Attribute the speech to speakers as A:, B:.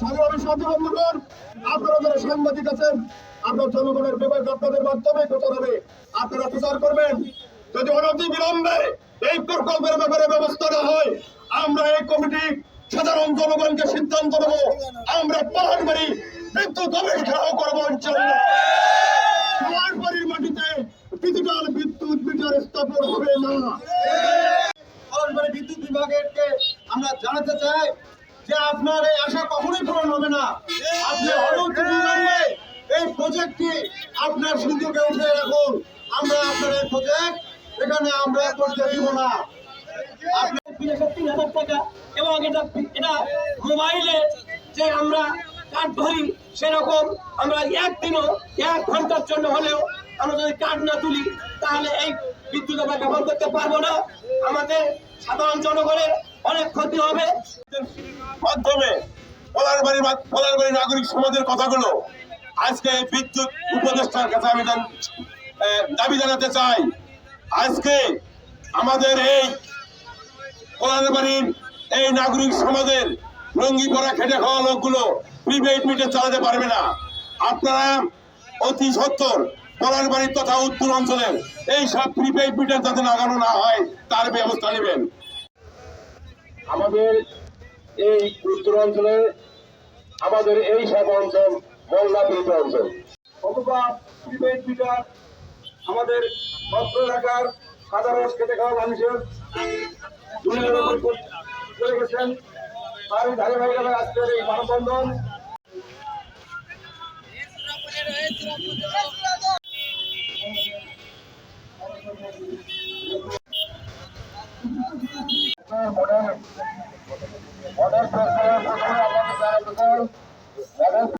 A: সংগ্রামী সাথী বন্ধুগণ, আপনারা যারা সাংবাদিক আছেন আপনার জনগণের ব্যাপারে আপনাদের মাধ্যমে প্রচার হবে আপনারা প্রচার করবেন। যদি অনতি বিলম্বে এই প্রকল্পের ব্যাপারে ব্যবস্থা না আমরা এই কমিটি সাধারণ জনগণকে সিদ্ধান্ত নেব। আমরা পাহাড় বাড়ি বিদ্যুৎ অফিস করব ইনশাল্লাহ পাহাড় মাটিতে ডিজিটাল বিদ্যুৎ মিটার স্থাপন হবে না।
B: বিদ্যুৎ বিভাগেরকে আমরা জানাতে চাই যে আপনার এই আশা কখনোই পূরণ হবে না। আপনি অনন্ত এই প্রজেক্টটি আপনার সুযোগে উঠে রাখুন। আমরা আপনার এই প্রজেক্ট এখানে আমরা করতে দিব না।
C: তিন হাজার টাকা এবং এটা এটা মোবাইলে যে আমরা কার্ড ধরি সেরকম আমরা এক ঘণ্টার জন্য হলেও আমরা যদি কার্ড না তুলি, তাহলে এই করতে পারব না। আমাদের সাধারণ জনগণের অনেক ক্ষতি হবে।
A: মাধ্যমে পলারবাড়ি পলারবাড়ি নাগরিক সমাজের কথাগুলো আজকে বিদ্যুৎ উপদেষ্টার কাছে আমি দাবি জানাতে চাই। আজকে আমাদের এই পলারবাড়ির এই নাগরিক সমাজের লঙ্গি পরা খেটে খাওয়া লোকগুলো মিটার চালাতে পারবে না। আপনারা অতি সত্তর পলারবাড়ির তথা উত্তর অঞ্চলের এই সব প্রিপেড মিটার যাতে লাগানো না হয়, তার ব্যবস্থা নেবেন। আমাদের এই উত্তর অঞ্চলে, আমাদের এই সব অঞ্চল মোল্লা পীড়িত অঞ্চল। অথবা প্রিপেড মিটার আমাদের ভদ্র এলাকার সাধারণ খেতে খাওয়া মানুষের চলে গেছেন। তার ধারে ভাই আজকের এই মানববন্ধন